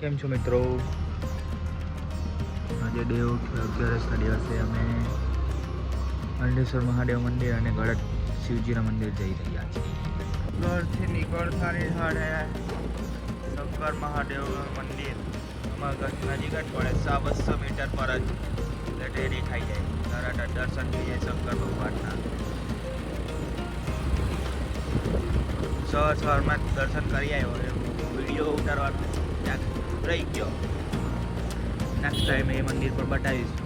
કેમ છો મિત્રો? આજે દેવ અગિયારસના દિવસે અમે અંડેશ્વર મહાદેવ મંદિર અને ગળત શિવજીના મંદિર જઈ રહ્યા છીએ. ઘરથી નીકળતાની સાથે શંકર મહાદેવનું મંદિર. અમારા ઘર નજીક જ પડે સા બસો મીટર પર જ. એટલે દેખાઈ જાય. તરત દર્શન થઈ જાય શંકર ભગવાનના. સવાર સવારમાં દર્શન કરી આવ્યો. વીડિયો ઉતારવાનો રહી ગયો. નેક્સ્ટ ટાઈમ એ મંદિર પર બતાવીશ.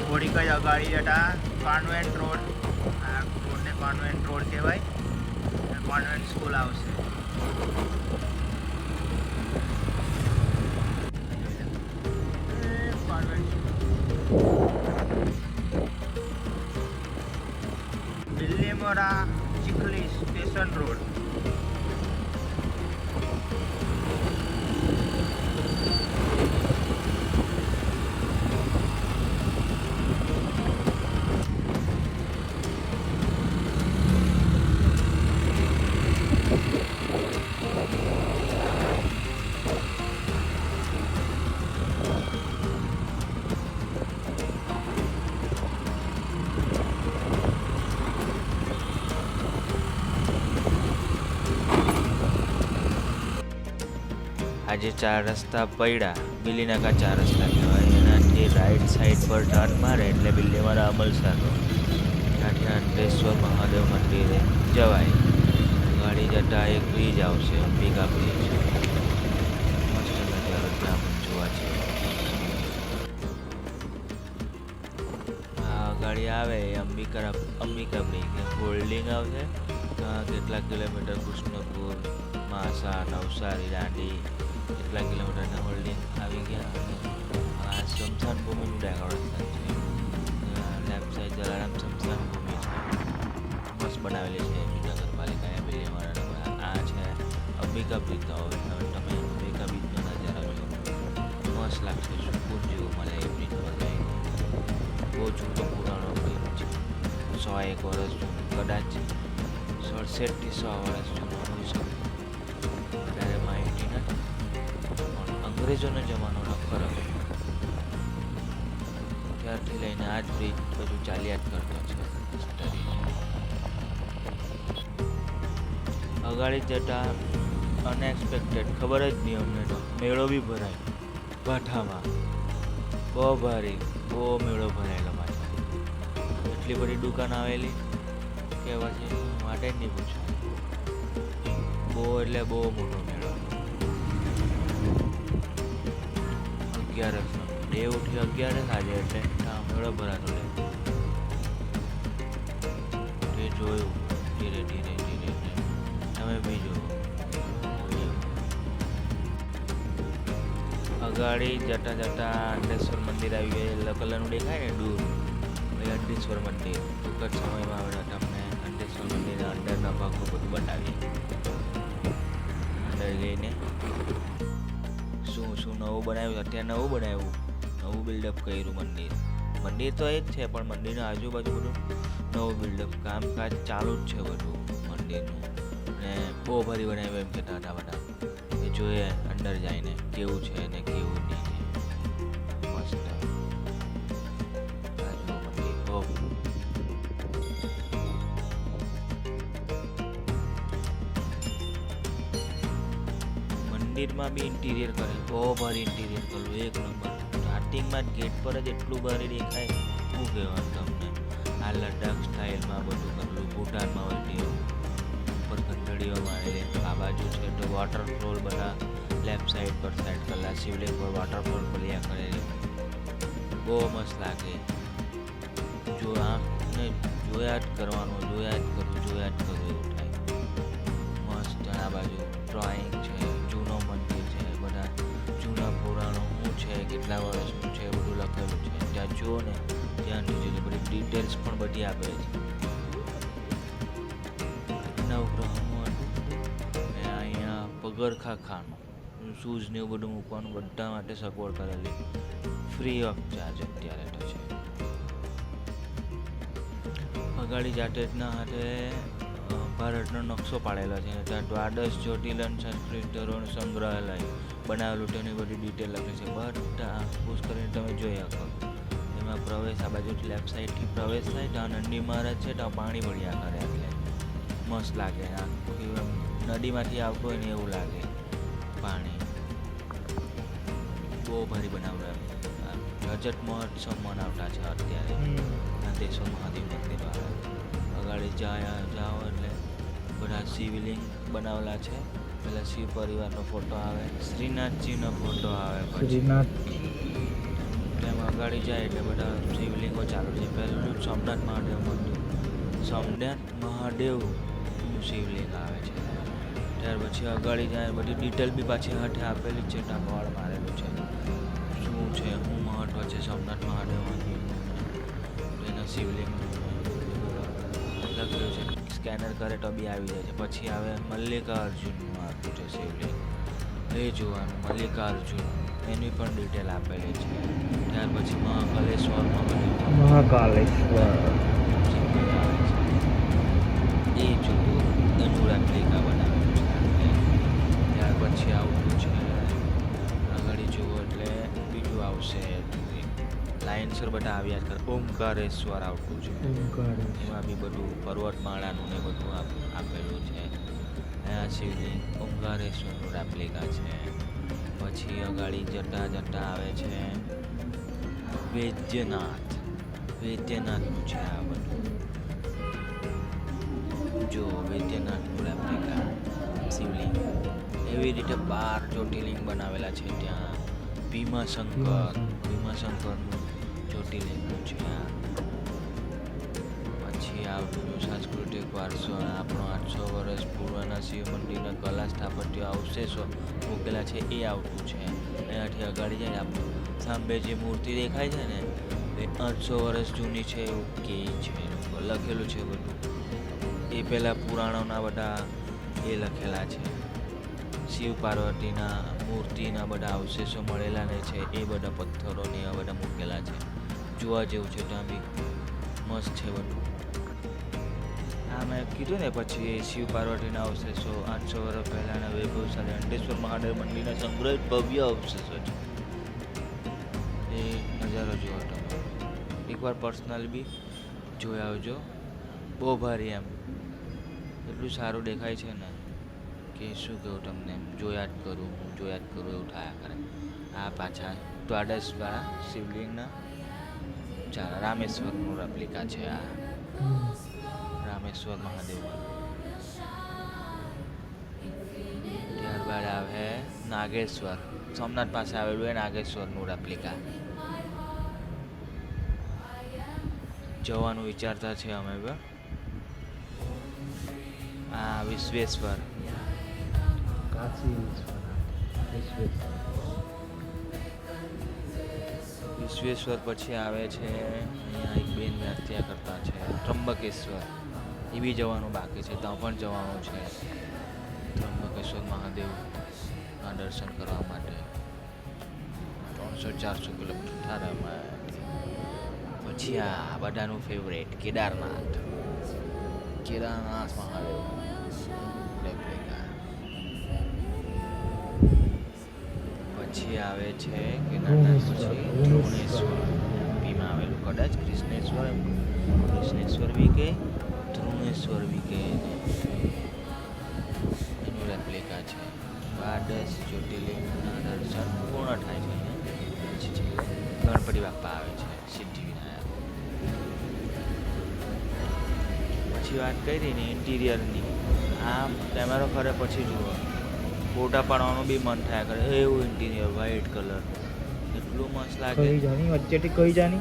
થોડીક જ અગાડી હતા. કોન્વેન્ટ રોડ આ રોડને કોન્વેન્ટ રોડ કહેવાય? કોન્વેન્ટ સ્કૂલ આવશે. Delhi Mora Chikhli station road. આજે ચાર રસ્તા પડ્યા. બિલીનાકા ચાર રસ્તા કહેવાય. એનાથી રાઈટ સાઈડ પર ટર્ન મારે એટલે બિલ્લીવાળા અમલસાર રોડ ત્યાંથી અંડેશ્વર મહાદેવ મંદિરે જવાય. ગાડી જતા એક બ્રિજ આવશે. અંબિકા બ્રિજ મસ્ત નજારો જોવા છે. હા ગાડી આવે અંબિકા અંબિકા બ્રિજ હોલ્ડિંગ આવશે. ત્યાં કેટલા કિલોમીટર કૃષ્ણપુર માસા નવસારી દાંડી કેટલા કિલોમીટરના હોલ્ડિંગ આવી ગયા? આ શમશાન ભૂમિનું ડેકોરેશન છે. લેફ્ટ સાઈડ જલારામ શમશાન ભૂમિ છે. મસ્ત બનાવેલી છે. એમની નગરપાલિકાએ બિલીમારા આ છે. અંબિકા બ્રિજ તમે અંબિકા બ્રિજનો નજારો જો મસ્ત લાગશે. સુકૂન જેવું મળે એ બ્રિજ જઈને બહુ જૂનો પુરાણો બ્રિજ છે. સો એક વર્ષ જૂનું. કદાચ સડસઠથી સો વર્ષ જૂનો. અંગ્રેજોનો જમાનોનો ખરો ત્યારથી લઈને આજ બ્રિજ બધું ચાલ્યા જ કરતો છે અગાડી જતા અનએક્સપેક્ટેડ ખબર જ નહીં અમને તો. મેળો બી ભરાય. ભાઠામાં બહુ ભારી, બહુ મેળો ભરાયેલો પાછા એટલી બધી દુકાન આવેલી કે પછી માટે જ નહીં પૂછ્યું બહુ એટલે બહુ મોટો અગિયારસ ઉઠી અગિયારસ આજે એટલે ઠામડો ભરાતો તે જોયું. ધીરે ધીરે ધીરે ધીરે. તમે બી જોયું અગાડી જતા જતા અંડેશ્વર મંદિર આવી ગયા. યલો કલરનું દેખાય ને દૂર એ અંડેશ્વર મંદિર. ટૂંક જ સમયમાં આપણે. તમને અંડેશ્વર મંદિરના અંદરના ભાગો બધું બતાવીએ. અંદર જઈને નવું બનાવ્યું અત્યારે નવું બનાવ્યું. નવું બિલ્ડઅપ કર્યું મંદિર. મંદિર તો એ જ છે, પણ મંદિરના આજુબાજુ બધું નવું બિલ્ડઅપ કામકાજ ચાલુ જ છે બધું મંદિરનું. ને બહુ ભારી બનાવ્યું એમ કહેતા હતા બધા એ જોઈએ અંદર જઈને કેવું છે ને કેવું નહીં. મંદિરમાં બી ઇન્ટિરિયર કરે. બહુ ઇન્ટિરિયર કરેલું એક નંબર. સ્ટાર્ટિંગમાં ગેટ પર જ એટલું ભારે દેખાય. શું કહેવાનું તમને? આ લદ્દાખ સ્ટાઇલમાં બધું કરેલું ભૂટાનમાં વળતી ઉપર ઘંટડીઓ મારેલી આ બાજુ છે તો વોટરફોલ બધા લેફ્ટ સાઈડ પર સાઈડ કરેલા શિવલિંગ પર વોટરફોલ બલિયા કરેલી. બહુ મસ્ત લાગે. જો આમને જોયા જ કરવાનું, જોયા જ કરવું, જોયા જ કરવું. કેટલા વર્ષનું છે બધું લખેલું છે. ત્યાં જુઓ ને, ત્યાં નીચે બધી ડિટેલ્સ પણ બધી આપેલી છે. નવગ્રહો પગરખા ખાનું શૂઝ ને એવું બધું મૂકવાનું, બધા માટે સગવડ કરેલી. ફ્રી ઓફ ચાર્જ અત્યારે તો છે. અગાડી જાતે જ ના હાથે ભારતનો નકશો પાડેલો છે. ત્યાં દ્વાદશ જ્યોતિલન સંસ્કૃત ધોરણ સંગ્રહાલય. બનાવેલું તેની બધી ડિટેલ લખે છે. બધા પુશ કરીને તમે જોઈ શકો. એમાં પ્રવેશ આ બાજુ લેફ્ટ સાઈડથી પ્રવેશ થાય ત્યાં નંદી મહારાજ છે ત્યાં પાણી ભર્યા કરે એટલે. મસ્ત લાગે આખું નદીમાંથી આવતું હોય ને એવું લાગે પાણી. બહુ ભારી બનાવડે રજત મહોત્સવ મનાવતા છે અત્યારે. આ દેશો મહાદેવ મંદિર આગળ અગાડી જાય જાઓ એટલે બધા શિવલિંગ બનાવેલા છે. પેલા શિવ પરિવારનો ફોટો આવે શ્રીનાથજીનો ફોટો આવે શ્રીનાથ. તેમાં અગાડી જાય એટલે બધા શિવલિંગો ચાલુ છે. પહેલું સોમનાથ મહાદેવ મંદિર. સોમનાથ મહાદેવનું શિવલિંગ આવે છે. ત્યાર પછી અગાડી જાય બધી ડિટેલ બી પાછી હાથે આપેલી છે ટાંકવાળ સ્કેનર કરે તો બી આવી જાય છે. પછી આવે મલ્લિકાર્જુનનું આપ્યું છે શિવલિંગ એ જોવાનું, મલ્લિકાર્જુન. એની પણ ડિટેલ આપેલી છે. ત્યાર પછી મહાકાલેશ્વરમાં મહાકાલેશ્વર. લાઇનસર બધા આવ્યા જ ઓમકારેશ્વર આવતું છે. એમાં બી બધું પર્વતમાળાનું ને બધું આપેલું છે. આ શિવલિંગ ઓમકારેશ્વરનું રેપ્લિકા છે. પછી અગાડી જતા જતા આવે છે. વૈદ્યનાથ વૈદ્યનાથનું છે આ બધું. જો વૈદ્યનાથનું રેપ્લિકા શિવલિંગ. એવી રીતે બાર જ્યોતિર્લિંગ બનાવેલા છે ત્યાં. ભીમાશંકર. ભીમાશંકરનું જ્યોતિર્લિંગનું છે પછી આવતું સાંસ્કૃતિક વારસો આપણો આઠસો વર્ષ પૂર્વના શિવ મંદિરના કલા સ્થાપત્ય અવશેષો મૂકેલા છે એ આવતું છે. એનાથી અગાડી જાય આપણું સાંભે જે મૂર્તિ દેખાય છે ને, એ આઠસો વર્ષ જૂની છે એવું કે છે લખેલું છે બધું. એ પહેલાં પુરાણોના બધા એ લખેલા છે. શિવ પાર્વતીના મૂર્તિના બધા અવશેષો મળેલા ને છે, એ બધા પથ્થરો ને એવા બધા મૂકેલા છે. જોવા જેવું છે ત્યાં બી. મસ્ત છે બધું. હા, મેં કીધું ને પછી એ શિવ પાર્વતીના અવશેષો આઠસો વર્ષ પહેલાંના વૈભવશાળી અંડેશ્વર મહાદેવ મંદિરના સંગ્રહિત ભવ્ય અવશેષો છે. એ નજારો જોવો તમે. એકવાર પર્સનલ બી જોઈ આવજો. બહુ ભારી એમ. એટલું સારું દેખાય છે ને કે શું કહું તમને, એમ જોયા જ કરું, હું જોયા જ કરું એવું થયા કરે. આ પાછા દ્વાદશવાળા શિવલિંગના ચાલ રામેશ્વરનું રેપ્લિકા છે આ. રામેશ્વર મહાદેવ. ત્યારબાદ આવે નાગેશ્વર. સોમનાથ પાસે આવેલું એ નાગેશ્વરનું રેપ્લિકા જવાનું વિચારતા છે અમે આ વિશ્વેશ્વર. કાશી વિશ્વેશ્વર. વિશ્વેશ્વર પછી આવે છે, અહીંયા એક બેન હત્યા કરતા છે ત્રંબકેશ્વર એ બી જવાનું બાકી છે, ત્યાં પણ જવાનું છે. ત્રંબકેશ્વર મહાદેવના દર્શન કરવા માટે. ત્રણસો ચારસો કિલોમીટર એમાંથી પછી આ બધાનું ફેવરેટ કેદારનાથ. કેદારનાથ મહાદેવ. પછી આવે છે પછી ધ્રુવેશ્વર. ધ્રુવનેશ્વર આવેલું કદાચ કૃષ્ણેશ્વર કૃષ્ણેશ્વર બી કે ધ્રુણેશ્વર બી કહે એને રેપ્લિકા છે. દ્વાદશ જ્યોતિર્લિંગના દર્શન પૂર્ણ થાય છે પછી ગણપતિ બાપા આવે છે સિદ્ધિવિનાયક. પછી વાત કરી ને ઇન્ટિરિયરની આમ કેમેરો ખરે પછી જુઓ. ફોટા પાડવાનું બી મન થયા કરે. એવું ઇન્ટિરિયર વ્હાઈટ કલર એટલું મસ્ત લાગે. કઈ જાની? વચ્ચેથી કઈ જાની?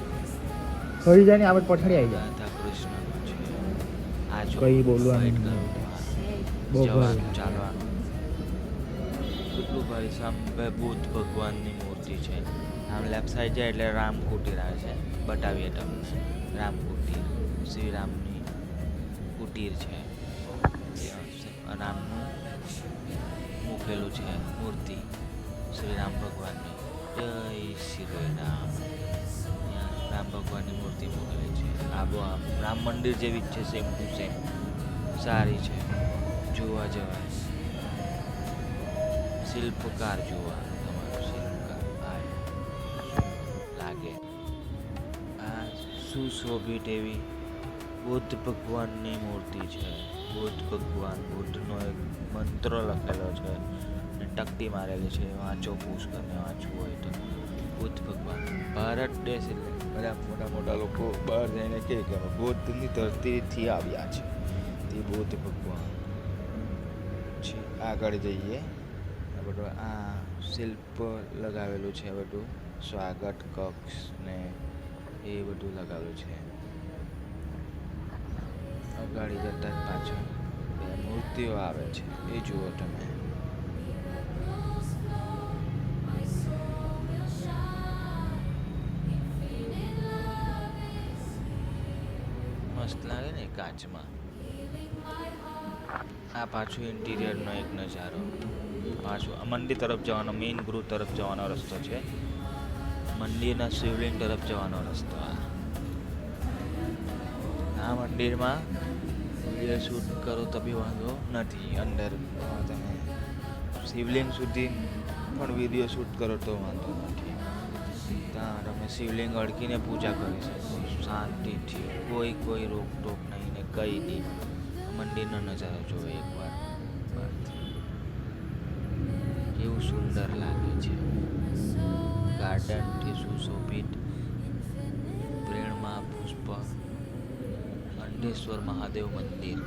કઈ જાની? આપણે પછાડી આવી જાય. રાધા કૃષ્ણ છે. આ જો કઈ બોલવાનું. બહુ ચાલવાનું. કેટલું ભાઈ સામે બુદ્ધ ભગવાનની મૂર્તિ છે. આમ લેફ્ટ સાઈડ જાય એટલે રામ કુટીર આવે છે. બતાવીએ તમને. રામ કુટીર. શ્રી રામની કુટીર છે. રામનું લખેલું છે, મૂર્તિ શ્રી રામ ભગવાનની. જય શ્રી રામ. રામ ભગવાનની મૂર્તિ મૂકેલી છે. આબોઆબ રામ મંદિર જેવી જ છે સેમ ટુ સેમ સારી છે. જોવા જવાય. શિલ્પકાર જોવા. તમારું શિલ્પકાર લાગે. આ સુશોભિત એવી બુદ્ધ ભગવાનની મૂર્તિ છે. બુદ્ધ ભગવાન, બુદ્ધનો એક મંત્ર લખેલો છે. ને ટકતી મારેલી છે. વાંચો, પૂછ કરીને વાંચવું હોય તો. બુદ્ધ ભગવાન. ભારત દેશ એટલે બધા મોટા મોટા લોકો બહાર જઈને કહે કે બુદ્ધની ધરતીથી આવ્યા છે. તે બુદ્ધ ભગવાન. છે આગળ જઈએ. બધું આ શિલ્પ લગાવેલું છે બધું. સ્વાગત, કક્ષ ને એ બધું લગાવેલું છે. અગાડી જતા જ પાછળ બે મૂર્તિઓ આવે છે. એ જુઓ તમે. મસ્ત લાગે ને કાચમાં. આ પાછું ઇન્ટિરિયરનો એક નજારો. પાછું મંદિર તરફ જવાનો મેઇન ગૃહ તરફ જવાનો રસ્તો છે. મંદિરના શિવલિંગ તરફ જવાનો રસ્તો આ મંદિરમાં વીડિયો શૂટ કરો તો બી વાંધો નથી. અંદર તમે શિવલિંગ સુધી પણ વીડિયો શૂટ કરો તો વાંધો નથી. ત્યાં તમે શિવલિંગ અડકીને પૂજા કરી શકો. શાંતિથી કોઈ કોઈ રોકટોક નહીં ને કંઈ નહીં. મંદિરનો નજારો જોવો એકવાર. એવું સુંદર લાગે છે. ગાર્ડનથી સુશોભિત. પ્રેરણા પુષ્પ. અંડેશ્વર મહાદેવ મંદિર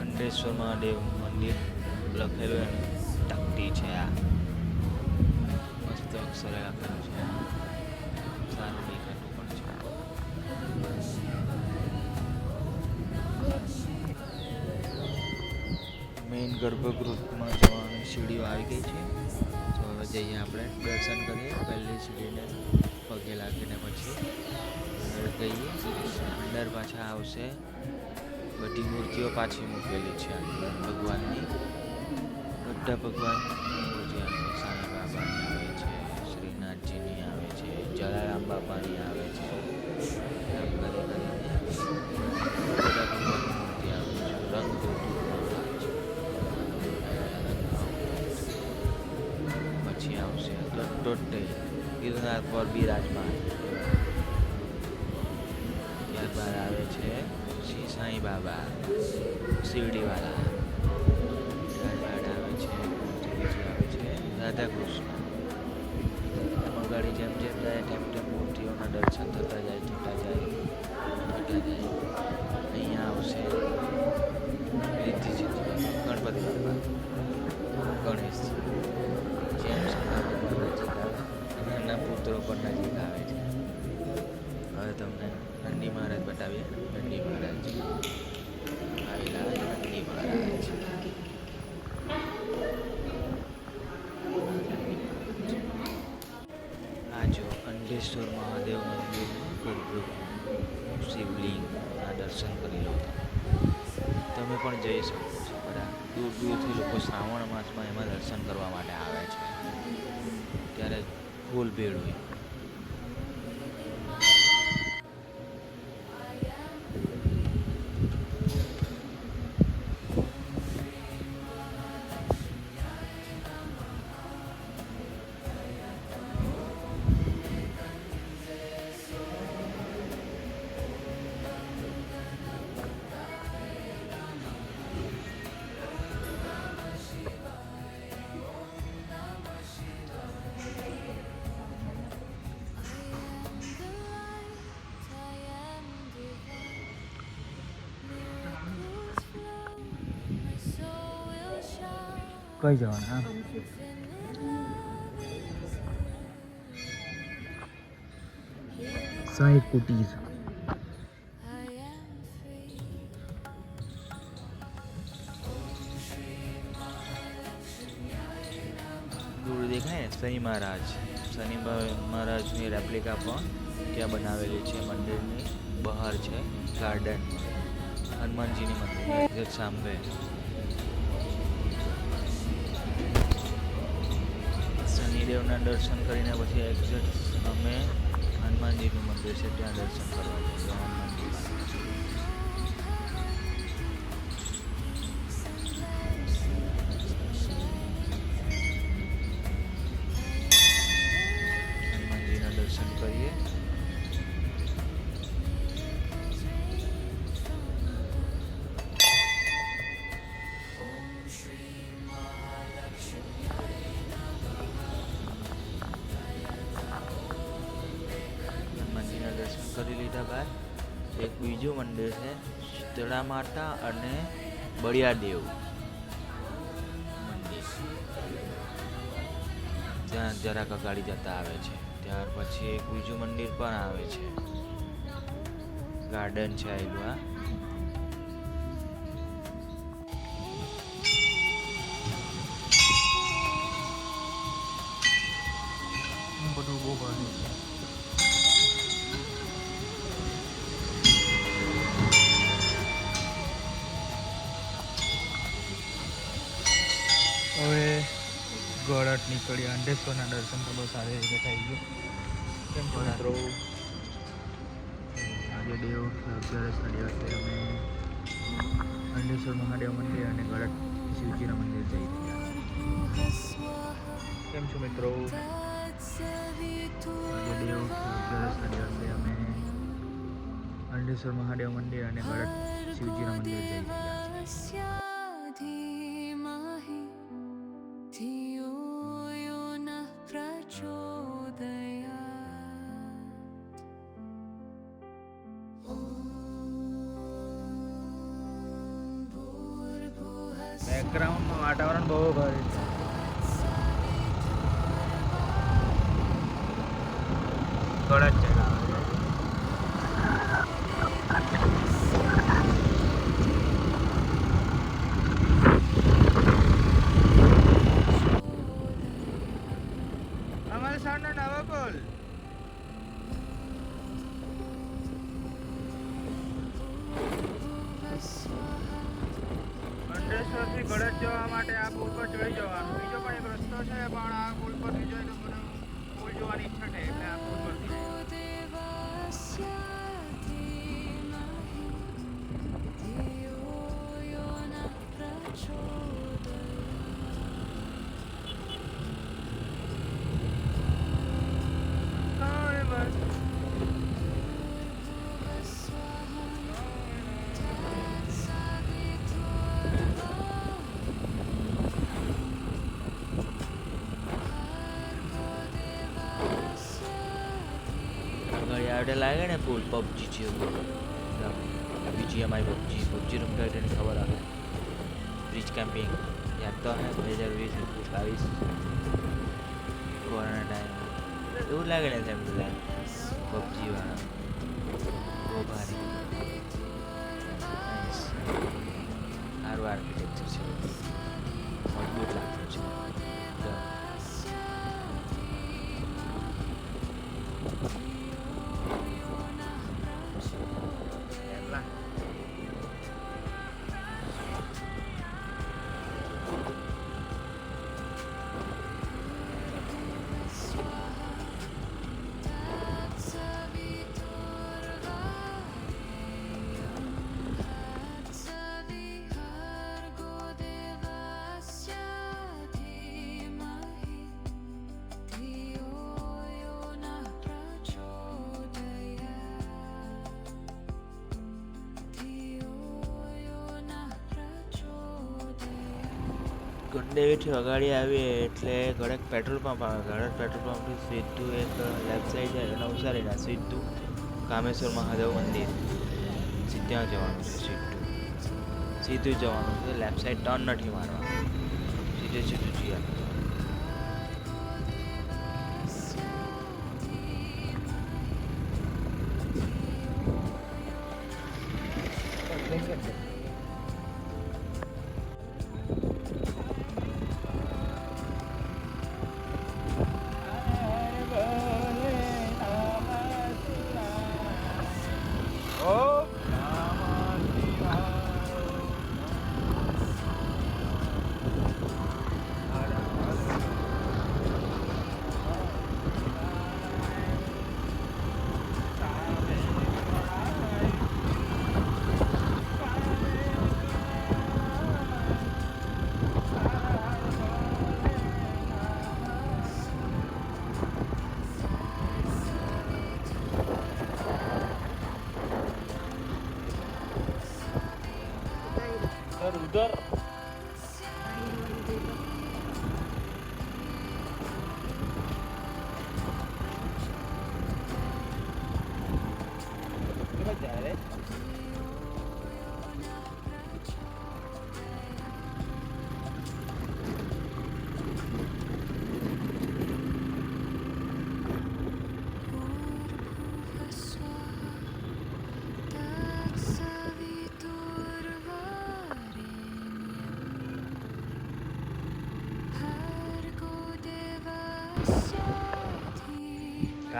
અંડેશ્વર મહાદેવ મંદિર લખેલું એની ટકટી છે આ મસ્ત અક્ષરે લખેલું છે ગર્ભગૃહમાં જવાની સીડીઓ આવી ગઈ છે. તો હવે જઈએ આપણે દર્શન કરીએ. પહેલી સીડીને પગે લાગીને પછી જઈએ અંદર પાછા આવશે. બધી મૂર્તિઓ પાછી મૂકેલી છે ભગવાનની. બધા ભગવાન મૂર્તિ સાંઈ બાબાની આવે છે, શ્રીનાથજીની આવે છે, જલારામ બાપાની આવે દોઢ ગિરનાર પર બિરાજમાન. ત્યારબાદ આવે છે શ્રી સાંઈ બાબા શિરડીવાળા ત્યારબાદ આવે છે આવે છે રાધા એમના પર નજીક આવે છે. હવે તમને નંદી મહારાજ બતાવીએ. નંદી મહારાજ. આવેલા નંદી મહારાજ. આ જો અંડેશ્વર મહાદેવ મંદિર શિવલિંગના દર્શન કરી લો. તમે પણ જઈ શકો છો. બધા દૂર દૂરથી લોકો શ્રાવણ માસમાં એમાં દર્શન કરવા માટે આવે ફૂલ ભીડ કઈ જવાના સાંઈ કુટીર. દૂર દેખાય ને, સઈ મહારાજ. શનિ મહારાજની રેપ્લિકા પણ ત્યાં બનાવેલી છે, મંદિરની બહાર છે ગાર્ડનમાં હનુમાનજીની મંદિર સામે શનિદેવના દર્શન કરીને પછી એક્ઝેક્ટ અમે હનુમાનજીનું મંદિર છે ત્યાં દર્શન કરવા જઈએ માતા અને બળિયાદેવ મંદિર. ત્યાં જરાક અગાડી જતા આવે છે. ત્યાર પછી એક બીજું મંદિર પણ આવે છે. ગાર્ડન છે આ નીકળી દર્શન તો બહુ સારી રીતે થઈ ગયું. કેમ છો મિત્રો, આજે દેવ અગિયારસના દિવસે અમે અંડેશ્વર મહાદેવ મંદિર અને ગળત શિવજીના મંદિર જઈ રહ્યા કેમ છો મિત્રો? આજે દેવ અગિયારસના દિવસે અમે અંડેશ્વર મહાદેવ મંદિર અને ગળત શિવજીના મંદિર જઈ રહ્યા બેકગ્રાઉન્ડનું વાતાવરણ બહુ ભારે છે ગળાટ ચલાવે અમારે સાંજનો નવો બોલ અંડેશ્વરથી ગળત જવા માટે આ પુલ પર ચડી જવાનું. બીજો પણ એક રસ્તો છે, પણ આ પુલ પર બીજો પુલ જોવાની ઈચ્છા છે, એટલે આ પુલ પરથી આવડે લાગે ને ફૂલ પબજી છે બીજી અમારી પબજી પબજી રમતા હોય તેને ખબર આવે. બ્રિજ કેમ્પિંગ યાદ તો હે, બે હજાર વીસ, એકવીસ, બાવીસ. કોરોના ટાઈમ એવું લાગે ને તેમ પબજી વાળા. બહુ ભારી. સારું આર્કિટેક્ચર છે. મજબૂત લાગતું છે. ગંડે વેઠી વગાડી આવીએ એટલે ગળક પેટ્રોલ પંપ આવે. ગળક પેટ્રોલ પંપથી સીધું એક લેફ્ટ સાઈડ જાય નવસારીના સીધું કામેશ્વર મહાદેવ મંદિર. ત્યાં જવાનું છે, સીધું. સીધું જવાનું છે લેફ્ટ સાઈડ ટર્ન નથી મારવાનું. સીધું સીધું જઈએ Thank you.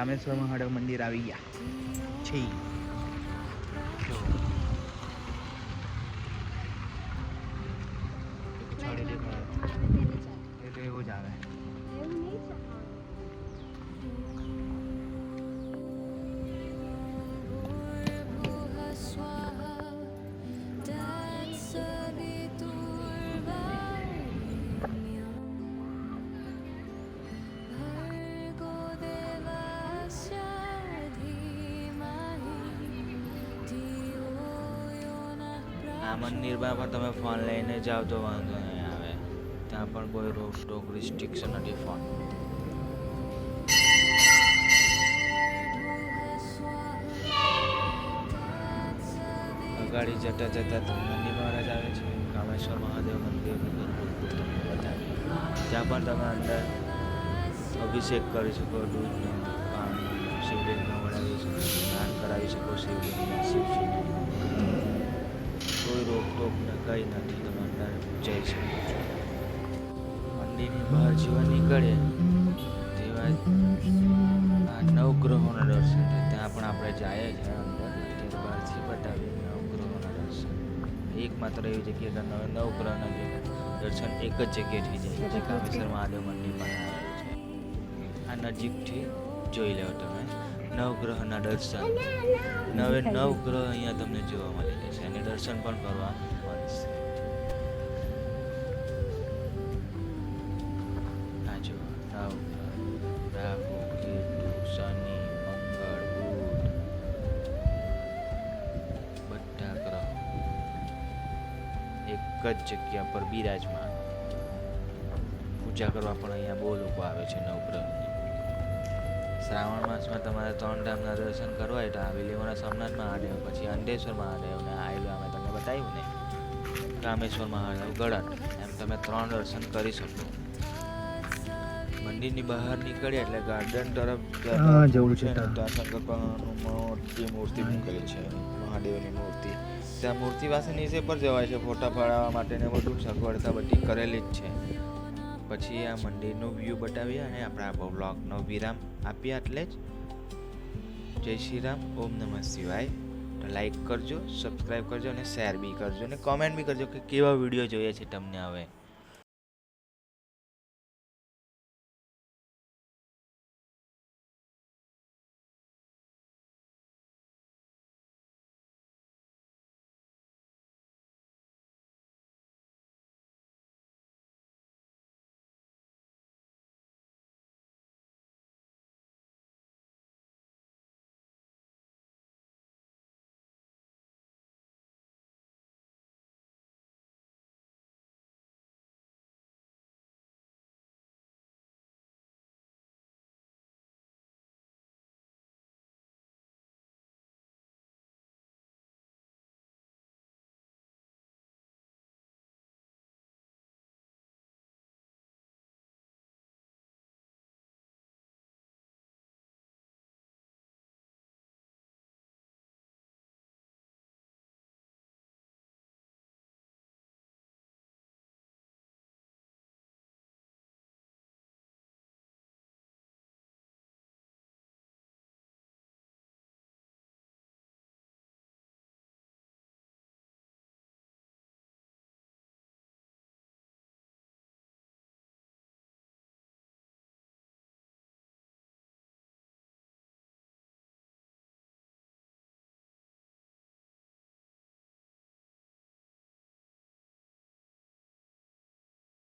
કામેશ્વર મહાદેવ મંદિર આવી ગયા. છે. જો. એક છડી એ તો એવું જ આવે. આ મંદિરમાં પણ તમે ફોન લઈને જાઓ તો વાંધો નહીં આવે. ત્યાં પણ કોઈ રોક ટોક રિસ્ટ્રિક્શન નથી ફોન અગાડી જતા જતા નંદી મહારાજ આવે છે, કામેશ્વર મહાદેવ મંદિર તમને ત્યાં પણ તમે અંદર અભિષેક કરી શકો, દૂધનો પાણી, શિવલિંગનો વડાવી શકો, સ્નાન કરાવી શકો શિવલિંગને શિવજીને કોઈ રોકટોક ને કંઈ નથી તમે અંદર જઈ શકો છો. મંદિરની બહાર જેવા નીકળે, તેવા આ નવગ્રહોના દર્શન ત્યાં પણ આપણે જઈએ જ અંદર અત્યારે બહારથી બતાવીએ નવગ્રહોના દર્શન. એકમાત્ર એવી જગ્યા કે નવ, નવગ્રહના દર્શન એક જ જગ્યાએ થઈ જાય જે કામેશ્વર મહાદેવ મંદિર પાસે આવેલું છે. આ નજીકથી જોઈ લો તમે, નવગ્રહના દર્શન. નવે નવ ગ્રહ અહીંયા તમને જોવા મળે દર્શન પણ કરવા એક જ જગ્યા પર બિરાજમાન. પૂજા કરવા પણ અહીંયા બહુ લોકો આવે છે નવગ્રહની શ્રાવણ માસમાં તમારે ત્રણ ધામના દર્શન કરવા હોય તો લેવાના સોમનાથ મહાદેવ, પછી અંડેશ્વર મહાદેવ ને અમે ને રામેશ્વર મહાદેવ ગળન એમ તમે ત્રણ દર્શન કરી શકો. મંદિરની બહાર નીકળે એટલે ગાર્ડન તરફ જવું છે ત્યાં. શંકર ભગવાનનું મૂર્તિ મૂકેલી છે મહાદેવની મૂર્તિ. ત્યાં મૂર્તિ પાસે નીચે પર જવાય છે ફોટા પાડવા માટે ને બધું સગવડતા બધી કરેલી જ છે. પછી આ મંદિરનો વ્યૂ બતાવીએ અને આપણે આ બ્લોગનો વિરામ આપીએ એટલે જ. જય શ્રી રામ ઓમ નમઃ શિવાય. લાઈક કરજો સબસ્ક્રાઈબ કરજો અને શેર બી કરજો અને કોમેન્ટ બી કરજો કે કેવા વીડિયો જોઈએ છે તમને હવે.